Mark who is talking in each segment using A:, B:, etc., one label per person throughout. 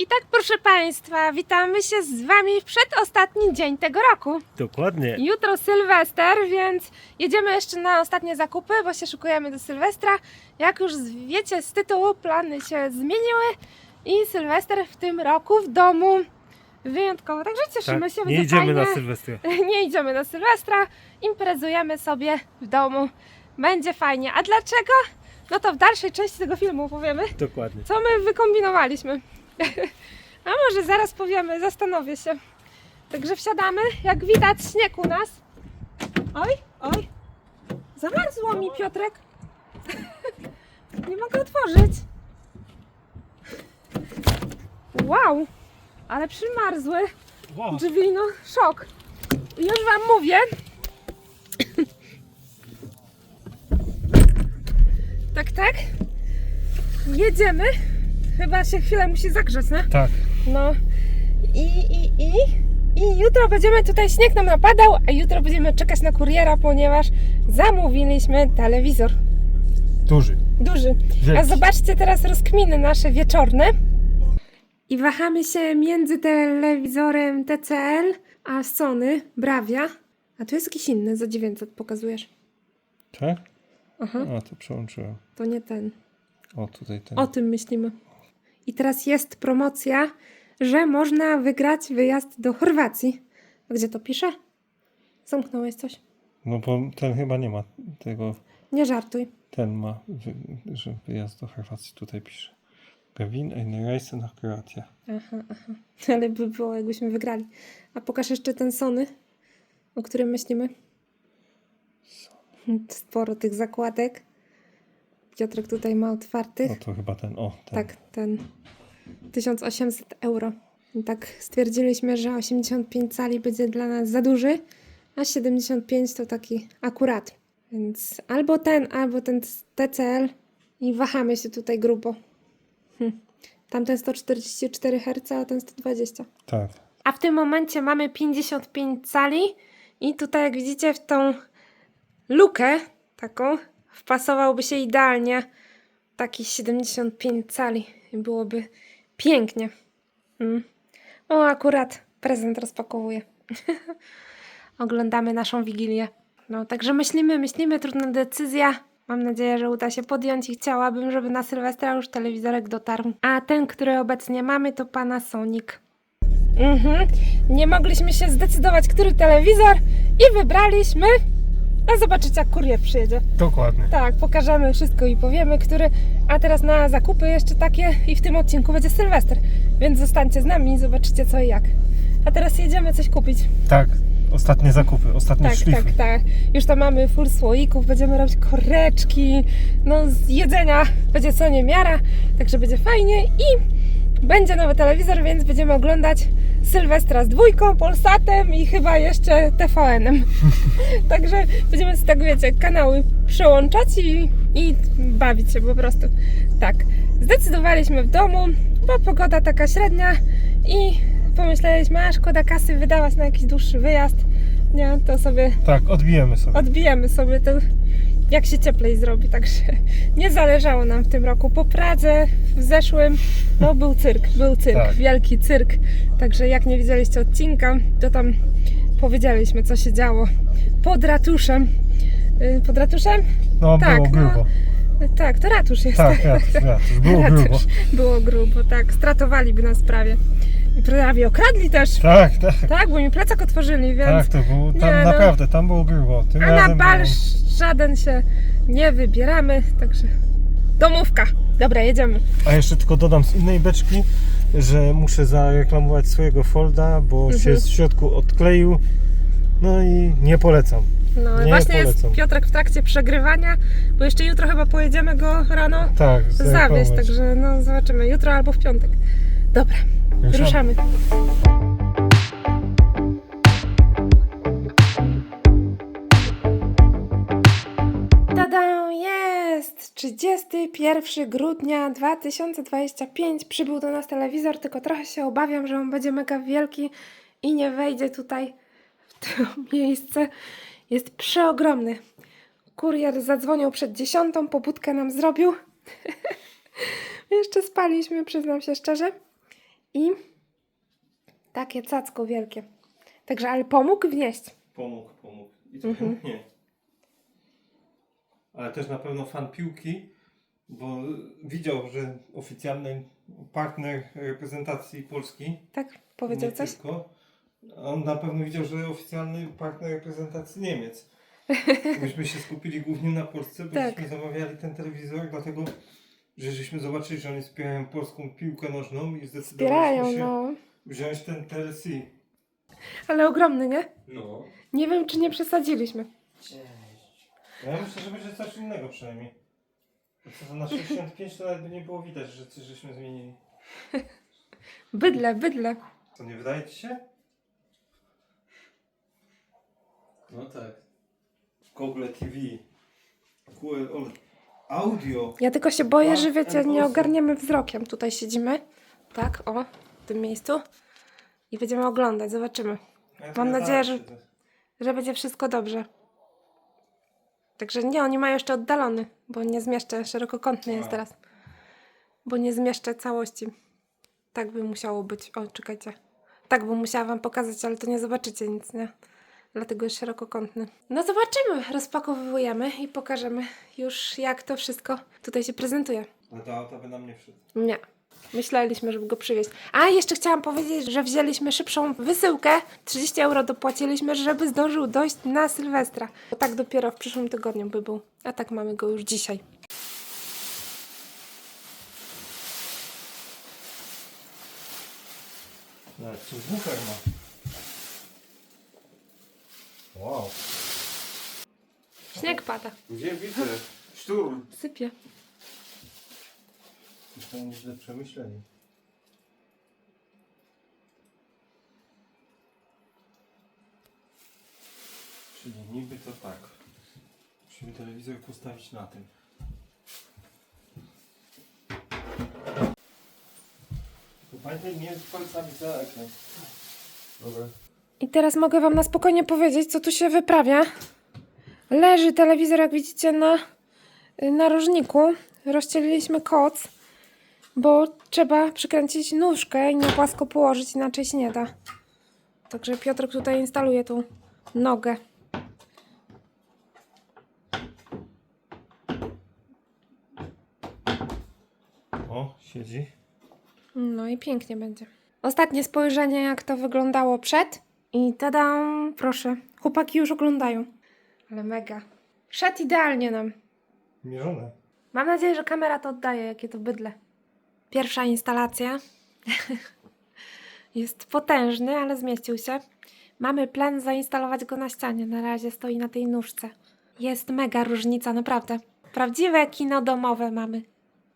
A: I tak, proszę Państwa, witamy się z Wami w przedostatni dzień tego roku.
B: Dokładnie.
A: Jutro Sylwester, więc jedziemy jeszcze na ostatnie zakupy, bo się szykujemy do Sylwestra. Jak już wiecie z tytułu, plany się zmieniły i Sylwester w tym roku w domu. Wyjątkowo, także cieszymy
B: Tak,
A: się.
B: nie idziemy
A: fajnie.
B: na Sylwestra.
A: nie idziemy na Sylwestra, imprezujemy sobie w domu. Będzie fajnie. A dlaczego? No to w dalszej części tego filmu powiemy,
B: Dokładnie.
A: co my wykombinowaliśmy. A może zaraz powiemy, zastanowię się. Także wsiadamy. Jak widać, śnieg u nas. Oj, oj. Zamarzło mi Piotrek. Nie mogę otworzyć. Wow, ale przymarzły
B: Wow.
A: drzwi, no szok. Już wam mówię. Tak, tak. Jedziemy. Chyba się chwilę musi zagrzeć, nie?
B: Tak.
A: No. I, i, i. I jutro będziemy tutaj, śnieg nam napadał, a jutro będziemy czekać na kuriera, ponieważ zamówiliśmy telewizor.
B: Duży.
A: Duży. A
B: Wielki.
A: zobaczcie teraz rozkminy nasze wieczorne. I wahamy się między telewizorem TCL a Sony Bravia. A tu jest jakiś inny, za 900 pokazujesz.
B: Tak?
A: Aha,
B: A, to przełączyłem.
A: to nie ten.
B: O, tutaj ten.
A: O tym myślimy. I teraz jest promocja, że można wygrać wyjazd do Chorwacji. A Gdzie to pisze? Zamknąłeś coś?
B: No bo ten chyba nie ma tego.
A: Nie żartuj.
B: Ten ma, wy, że wyjazd do Chorwacji tutaj pisze. Gawin eine Reise nach Kroatia.
A: Aha, aha. Ale by było, jakbyśmy wygrali. A pokaż jeszcze ten Sony, o którym myślimy. Sporo tych zakładek. Piotrek tutaj ma otwartych.
B: No to chyba ten. O, ten.
A: Tak, ten 1800 euro. I tak stwierdziliśmy, że 85 cali będzie dla nas za duży, a 75 to taki akurat. Więc albo ten, albo ten TCL i wahamy się tutaj grubo. Hm. Tamten 144 Hz, a ten 120.
B: Tak.
A: A w tym momencie mamy 55 cali i tutaj jak widzicie w tą lukę taką wpasowałby się idealnie taki 75 cali i byłoby pięknie. Mm. O, akurat prezent rozpakowuję. Oglądamy naszą wigilię. No, także myślimy, myślimy, trudna decyzja. Mam nadzieję, że uda się podjąć i chciałabym, żeby na Sylwestra już telewizorek dotarł. A ten, który obecnie mamy, to Panasonic. Mhm. Nie mogliśmy się zdecydować, który telewizor i wybraliśmy. A zobaczycie, jak kurier przyjedzie.
B: Dokładnie.
A: Tak, pokażemy wszystko i powiemy, który. A teraz na zakupy jeszcze takie i w tym odcinku będzie Sylwester. Więc zostańcie z nami i zobaczycie co i jak. A teraz jedziemy coś kupić.
B: Tak. Ostatnie zakupy, ostatnie
A: Tak,
B: szlify.
A: tak, tak. Już tam mamy full słoików, będziemy robić koreczki. No z jedzenia będzie co niemiara, także będzie fajnie i będzie nowy telewizor, więc będziemy oglądać Sylwestra z dwójką, Polsatem i chyba jeszcze TVN-em. Także będziemy z tak wiecie, kanały przełączać i, i bawić się po prostu. Tak, zdecydowaliśmy w domu, bo pogoda taka średnia i pomyśleliśmy, a szkoda kasy wydawać na jakiś dłuższy wyjazd. Nie, to sobie
B: Tak, odbijemy sobie.
A: odbijemy sobie to, jak się cieplej zrobi. Także nie zależało nam w tym roku. Po Pradze w zeszłym, no był cyrk, był cyrk,
B: Tak.
A: wielki cyrk. Także jak nie widzieliście odcinka, to tam powiedzieliśmy, co się działo pod ratuszem. Y, Pod ratuszem?
B: No,
A: tak,
B: było
A: no.
B: grubo.
A: Tak, to ratusz jest.
B: Tak, ratusz, ratusz. Było
A: Ratusz.
B: grubo.
A: Było grubo, tak. Stratowaliby nas prawie. I prawie okradli też.
B: Tak, tak.
A: Tak, bo mi plecak otworzyli, więc...
B: Tak, to było, tam
A: Nie, no.
B: naprawdę, tam było grubo. Tym
A: A na bal
B: było...
A: żaden się nie wybieramy, także domówka. Dobra, jedziemy.
B: A jeszcze tylko dodam z innej beczki, że muszę zareklamować swojego folda, bo
A: Mhm.
B: się z środku odkleił. No i nie polecam.
A: No
B: Nie
A: właśnie jest
B: polecam.
A: Piotrek w trakcie przegrywania, bo jeszcze jutro chyba pojedziemy go rano
B: Tak,
A: zawieźć, także no zobaczymy jutro albo w piątek. Dobra,
B: Ruszamy.
A: Tada, jest! 31 grudnia 2025 przybył do nas telewizor, tylko trochę się obawiam, że on będzie mega wielki i nie wejdzie tutaj w to miejsce. Jest przeogromny. Kurier zadzwonił przed dziesiątą, pobudkę nam zrobił. Jeszcze spaliśmy, przyznam się szczerze. I takie cacko wielkie. Także, ale pomógł wnieść.
B: Pomógł, pomógł. I to
A: Mhm.
B: chętnie. Ale też na pewno fan piłki, bo widział, że oficjalny partner reprezentacji Polski.
A: Tak? Powiedział
B: nie
A: coś?
B: Tylko, on na pewno widział, że oficjalny partner reprezentacji Niemiec. Myśmy się skupili głównie na Polsce, bo
A: Tak.
B: zamawiali ten telewizor, dlatego że żeśmy zobaczyli, że oni wspierają polską piłkę nożną i zdecydowaliśmy
A: Wspierają,
B: się
A: no.
B: wziąć ten TLC.
A: Ale ogromny, nie?
B: No.
A: Nie wiem, czy nie przesadziliśmy.
B: Ja myślę, że będzie coś innego przynajmniej. Bo Co to na 65 to nawet by nie było widać, że coś żeśmy zmienili.
A: Bydle, bydle.
B: Co nie wydaje ci się?
C: No tak.
B: Google TV. Google Audio.
A: Ja tylko się boję, że wiecie, nie ogarniemy wzrokiem. Tutaj siedzimy. Tak, o, w tym miejscu. I będziemy oglądać, zobaczymy. Mam nadzieję,
B: tak
A: że-. Że będzie wszystko dobrze. Także nie, oni mają jeszcze oddalony, bo nie zmieszczę, szerokokątny jest
B: A.
A: teraz. Bo nie zmieszczę całości. Tak by musiało być. O, czekajcie. Tak bym musiała wam pokazać, ale to nie zobaczycie nic, nie? Dlatego jest szerokokątny. No zobaczymy, rozpakowujemy i pokażemy już jak to wszystko tutaj się prezentuje.
B: Ale do auta by nam nie wszedł.
A: Nie. Myśleliśmy, żeby go przywieźć. A jeszcze chciałam powiedzieć, że wzięliśmy szybszą wysyłkę. 30 euro dopłaciliśmy, żeby zdążył dojść na Sylwestra. Bo tak dopiero w przyszłym tygodniu by był. A tak mamy go już dzisiaj.
B: Nawet subwoofer ma. Wow.
A: Śnieg pada.
C: Gdzie widzę? Szturm.
A: Sypie.
B: To nieźle przemyśleli. Czyli niby to tak. Musimy telewizor postawić na tym. To Pamiętaj, nie z palcami za ekran.
C: Dobra.
A: I teraz mogę wam na spokojnie powiedzieć, co tu się wyprawia. Leży telewizor, jak widzicie, na narożniku. Rozcieliliśmy koc, bo trzeba przykręcić nóżkę i na płasko położyć, inaczej się nie da. Także Piotr tutaj instaluje tą nogę.
B: O, siedzi.
A: No i pięknie będzie. Ostatnie spojrzenie, jak to wyglądało przed. I tada, proszę. Chłopaki już oglądają. Ale mega. Szedł idealnie nam.
B: Mierzone.
A: Mam nadzieję, że kamera to oddaje, jakie to bydle. Pierwsza instalacja. Jest potężny, ale zmieścił się. Mamy plan zainstalować go na ścianie. Na razie stoi na tej nóżce. Jest mega różnica, naprawdę. Prawdziwe kino domowe mamy.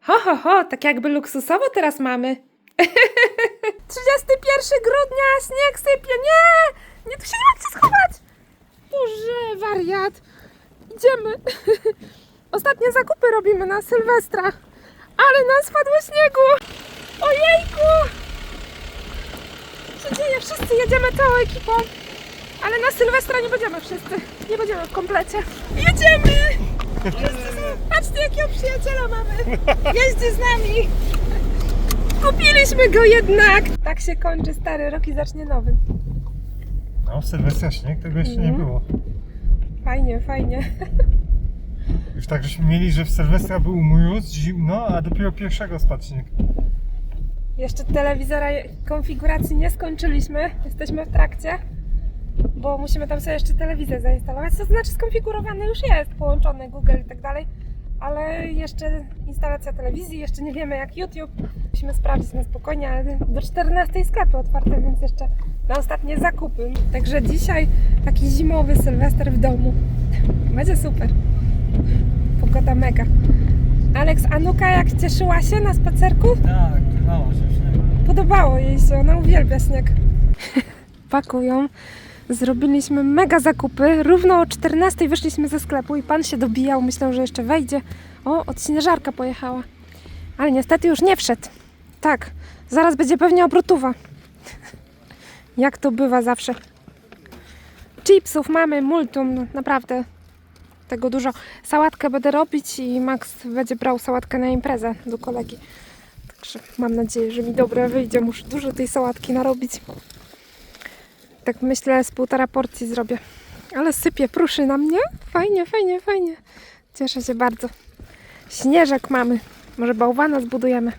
A: Ho, ho, ho, tak jakby luksusowo teraz mamy. 31 grudnia, śnieg sypie, nie! Nie, tu się nie ma gdzie schować! Boże, wariat. Idziemy. Ostatnie zakupy robimy na Sylwestra. Ale nas spadło śniegu! Ojejku! Się dzieje? Wszyscy jedziemy całą ekipą. Ale na Sylwestra nie będziemy wszyscy. Nie będziemy w komplecie. Jedziemy! Patrzcie, jakiego przyjaciela mamy. Jeździ z nami. Kupiliśmy go jednak. Tak się kończy stary rok i zacznie nowy.
B: No, w Sylwestra śnieg tego jeszcze nie
A: Mhm.
B: było.
A: Fajnie, fajnie.
B: Już tak żeśmy mieli, że w Sylwestra był mróz, zimno, a dopiero pierwszego spadł śnieg.
A: Jeszcze telewizora konfiguracji nie skończyliśmy. Jesteśmy w trakcie, bo musimy tam sobie jeszcze telewizję zainstalować. To znaczy skonfigurowany już jest, połączony Google i tak dalej, ale jeszcze instalacja telewizji, jeszcze nie wiemy jak YouTube. Musimy sprawdzić na spokojnie, ale do 14 sklepy otwarte, więc jeszcze na ostatnie zakupy. Także dzisiaj taki zimowy sylwester w domu. Będzie super. Pogoda mega. Aleks, Anuka jak cieszyła się na spacerku?
B: Tak, trwało się śniegu.
A: Podobało jej się, ona uwielbia śnieg. Pakują. Zrobiliśmy mega zakupy. Równo o 14 wyszliśmy ze sklepu i pan się dobijał. Myślał, że jeszcze wejdzie. O, od śnieżarka pojechała. Ale niestety już nie wszedł. Tak, zaraz będzie pewnie obrotowa. Jak to bywa zawsze. Chipsów mamy multum, no, naprawdę. Tego dużo. Sałatkę będę robić i Max będzie brał sałatkę na imprezę do kolegi. Także mam nadzieję, że mi dobre wyjdzie. Muszę dużo tej sałatki narobić. Tak myślę, z półtora porcji zrobię. Ale sypie, pruszy na mnie. Fajnie, fajnie, fajnie. Cieszę się bardzo. Śnieżek mamy. Może bałwana zbudujemy.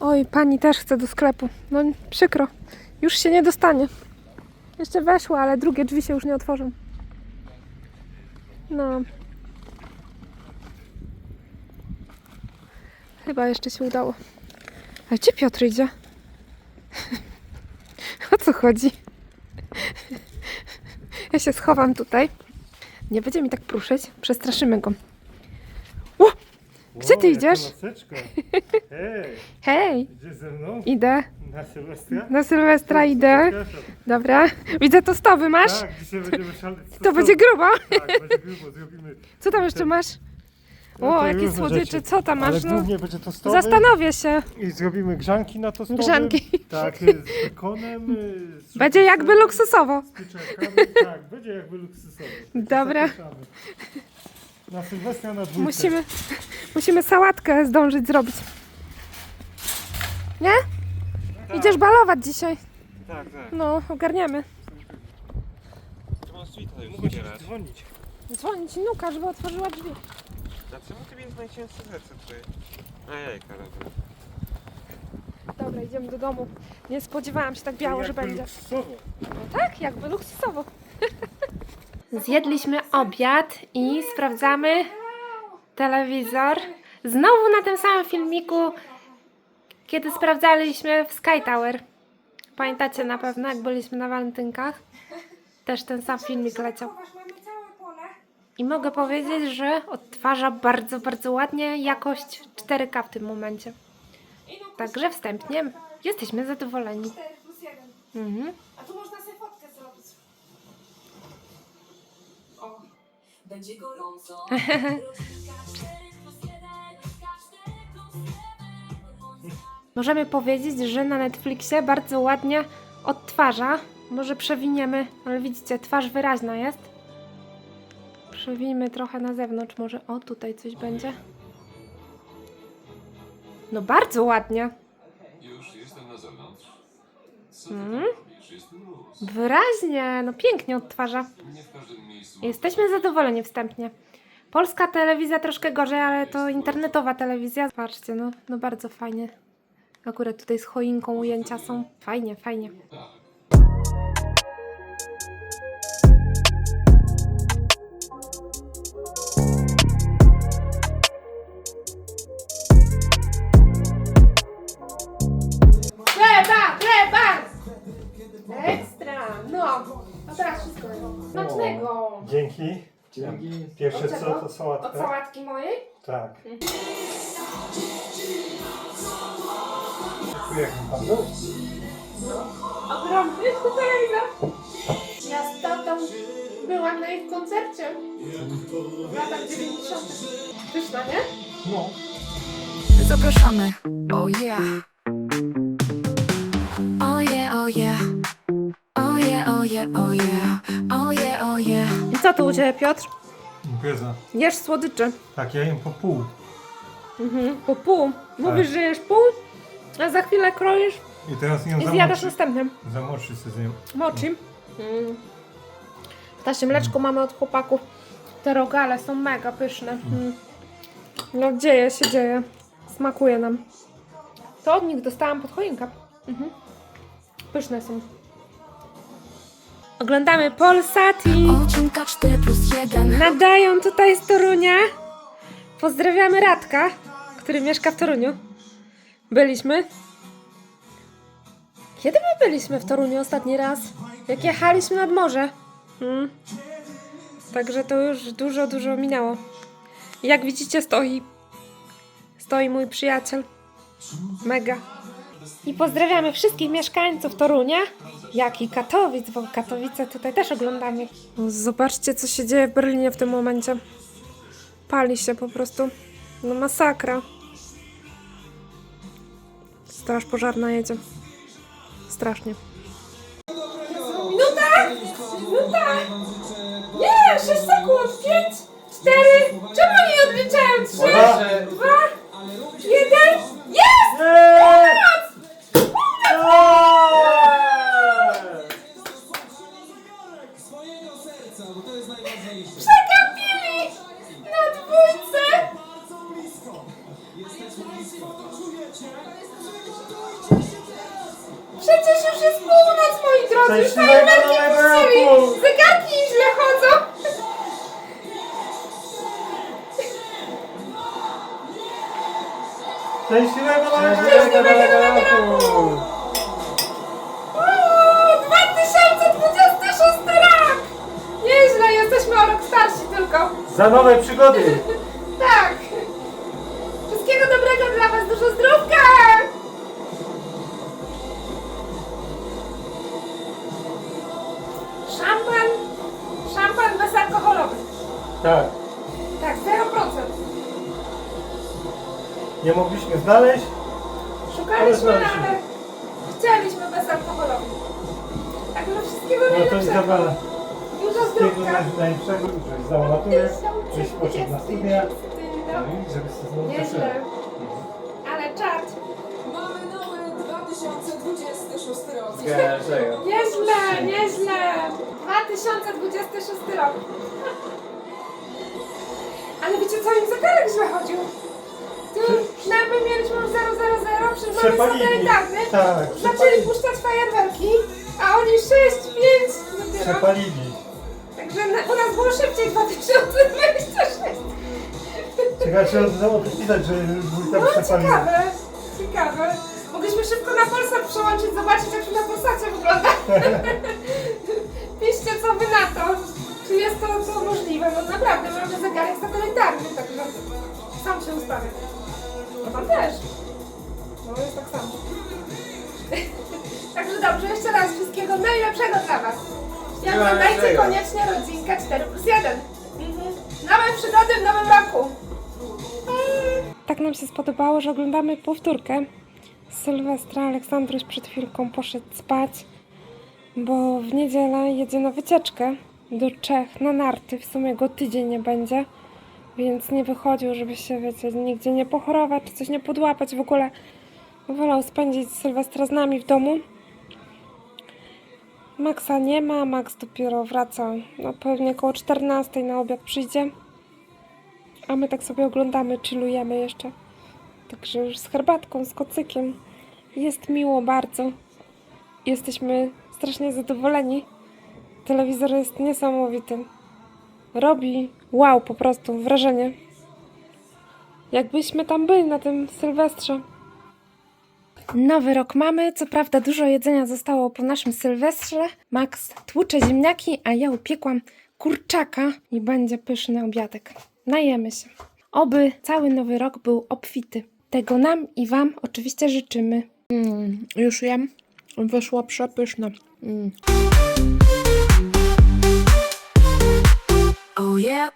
A: Oj, pani też chce do sklepu. No przykro. Już się nie dostanie. Jeszcze weszła, ale drugie drzwi się już nie otworzą. No. Chyba jeszcze się udało. A gdzie Piotr idzie? co chodzi? ja się schowam tutaj. Nie będzie mi tak pruszyć. Przestraszymy go. O! Gdzie ty idziesz?
B: Hej,
A: Hej!
B: idziesz ze mną
A: Idę.
B: na Sylwestra?
A: Na Sylwestra idę. Dobra. Widzę tostowy masz?
B: Tak, dzisiaj będziemy szaleć.
A: To będzie grubo.
B: Tak, będzie grubo, zrobimy.
A: Co tam jeszcze masz? O,
B: to
A: jakie
B: różne
A: słodycze.
B: rzeczy.
A: Co tam
B: Ale
A: masz? No,
B: głównie będzie tostowy.
A: zastanowię się.
B: I zrobimy grzanki na tostowym.
A: Grzanki.
B: Tak, y, z bekonem. y, Z
A: Będzie jakby luksusowo.
B: Z pieczarkami. Tak, będzie jakby luksusowo. Także
A: Dobra.
B: zapraszamy. Na Sylwestra na dwójkę.
A: Musimy, musimy sałatkę zdążyć zrobić. Nie?
B: Tak.
A: Idziesz balować dzisiaj.
B: Tak, tak.
A: No.
C: Masz tutaj już
B: Mogę ci
C: otwierać.
B: dzwonić.
A: Dzwonić Nuka, żeby otworzyła drzwi.
C: A czemu ty mi najcięższe rzeczy tutaj? A jajka robię.
A: Dobra, idziemy do domu. Nie spodziewałam się tak biało, że będzie.
B: luksusowo.
A: No tak, jakby luksusowo. Zjedliśmy obiad i sprawdzamy telewizor. Znowu na tym samym filmiku, kiedy sprawdzaliśmy w Sky Tower. Pamiętacie na pewno, jak byliśmy na walentynkach? Też ten sam filmik leciał. I mogę powiedzieć, że odtwarza bardzo, bardzo ładnie jakość 4K w tym momencie. Także wstępnie jesteśmy zadowoleni. Mhm.
D: A tu można sobie fotkę zrobić. O, będzie gorąco.
A: Możemy powiedzieć, że na Netflixie bardzo ładnie odtwarza. Może przewiniemy, ale widzicie, twarz wyraźna jest. Przewinimy trochę na zewnątrz, może o tutaj coś będzie. No bardzo ładnie.
E: Już jestem na zewnątrz. Co tam robisz? Luz.
A: Wyraźnie, no pięknie odtwarza.
E: Nie w każdym miejscu.
A: Jesteśmy zadowoleni wstępnie. Polska telewizja troszkę gorzej, ale to internetowa telewizja. Patrzcie, no, no bardzo fajnie. Akurat tutaj z choinką ujęcia są. Fajnie, fajnie. Chleba, no. A teraz wszystko. Smacznego.
B: Dzięki.
C: Dzięki.
B: Pierwsze
A: Od
B: co
A: czego?
B: to
A: Od
B: sałatka.
A: sałatki mojej?
B: Tak. Tu jak pan był?
A: Ogromny telewizor. Ja z tatą byłam na ich koncercie w latach 90. Pyszna, nie?
B: No.
F: Zapraszamy. Oh yeah.
A: Co tu u Ciebie, Piotr?
B: Impreza.
A: Jesz słodycze.
B: Tak, ja jem po pół.
A: Mhm, po pół. Mówisz, że jesz pół, a za chwilę kroisz
B: I teraz ją
A: i zjadasz
B: zamoczy.
A: następnym.
B: Zamoczy sobie zjem.
A: Mochi. Mm. Ptasie mleczko mamy od chłopaków. Te rogale są mega pyszne. Mm. No dzieje się, dzieje. Smakuje nam. To od nich dostałam pod choinkę. Mhm. Pyszne są. Oglądamy Polsat i
F: Odcinka 4 plus 1.
A: nadają tutaj z Torunia. Pozdrawiamy Radka, który mieszka w Toruniu. Byliśmy. Kiedy my byliśmy w Toruniu ostatni raz? Jak jechaliśmy nad morze. Mm. Także to już dużo, dużo minęło. Jak widzicie, stoi. Stoi mój przyjaciel. Mega. I pozdrawiamy wszystkich mieszkańców Torunia, jak i Katowic, bo Katowice tutaj też oglądamy. Zobaczcie, co się dzieje w Berlinie w tym momencie. Pali się po prostu. No masakra. Straż pożarna jedzie. Strasznie. Minuta! Minuta! Nie! 6 sekund! 5, 4! Czemu nie odliczają? 3, 2,
B: Za nowe przygody!
A: Tak. Wszystkiego dobrego dla was, dużo zdrówka! Szampan, szampan bezalkoholowy.
B: Tak,
A: Tak, 0%.
B: nie mogliśmy znaleźć. Ale
A: Szukaliśmy,
B: znaleźliśmy.
A: ale chcieliśmy bezalkoholowy. Także wszystkiego
B: No to
A: najlepszego.
B: Izabela, naj- najlepszego, żebyś zdała maturę, żebyś poszedł na studia, no i żebyś się znowu
A: Nieźle.
B: cieszyła.
A: Ale czad.
D: Mamy nowy 2026 rok.
A: Nieźle, nieźle. 2026 rok. Ale wiecie co, im zegarek źle chodził. Tu na my mieliśmy już 000, przecież mamy
B: Przepalili.
A: satelitarny.
B: Tak,
A: Zaczęli
B: przepalili.
A: puszczać fajerwerki, a oni 6, 5 dopiero.
B: Przepalili.
A: Także na, u nas było szybciej 2026.
B: Ciekawe, czy on odpisać, że wójta
A: No
B: przepalił.
A: ciekawe, ciekawe. Mogliśmy szybko na Polsat przełączyć, zobaczyć jak to na Polsacie wygląda. Piszcie co wy na to. Czy jest to, to możliwe? No naprawdę, mamy zegarek satelitarny, także sam się ustawia. No pan też. No jest tak samo. Także dobrze, jeszcze raz wszystkiego najlepszego dla was. I oglądajcie koniecznie rodzinkę 4 plus 1. Mhm. Nowe przygody w nowym roku. Tak nam się spodobało, że oglądamy powtórkę. Sylwestra Aleksandruś przed chwilką poszedł spać, bo w niedzielę jedzie na wycieczkę do Czech na narty. W sumie go tydzień nie będzie, więc nie wychodził, żeby się, wiecie, nigdzie nie pochorować czy coś nie podłapać. W ogóle wolał spędzić Sylwestra z nami w domu. Maxa nie ma, Max dopiero wraca, no pewnie koło 14 na obiad przyjdzie. A my tak sobie oglądamy, chillujemy jeszcze. Także już z herbatką, z kocykiem. Jest miło bardzo. Jesteśmy strasznie zadowoleni. Telewizor jest niesamowity. Robi wow, po prostu wrażenie. Jakbyśmy tam byli na tym Sylwestrze. Nowy rok mamy, co prawda dużo jedzenia zostało po naszym Sylwestrze. Max tłucze ziemniaki, a ja upiekłam kurczaka i będzie pyszny obiadek. Najemy się. Oby cały nowy rok był obfity. Tego nam i wam oczywiście życzymy. Mm, już jem. Wyszło przepyszne. Mm.
F: Oh yeah.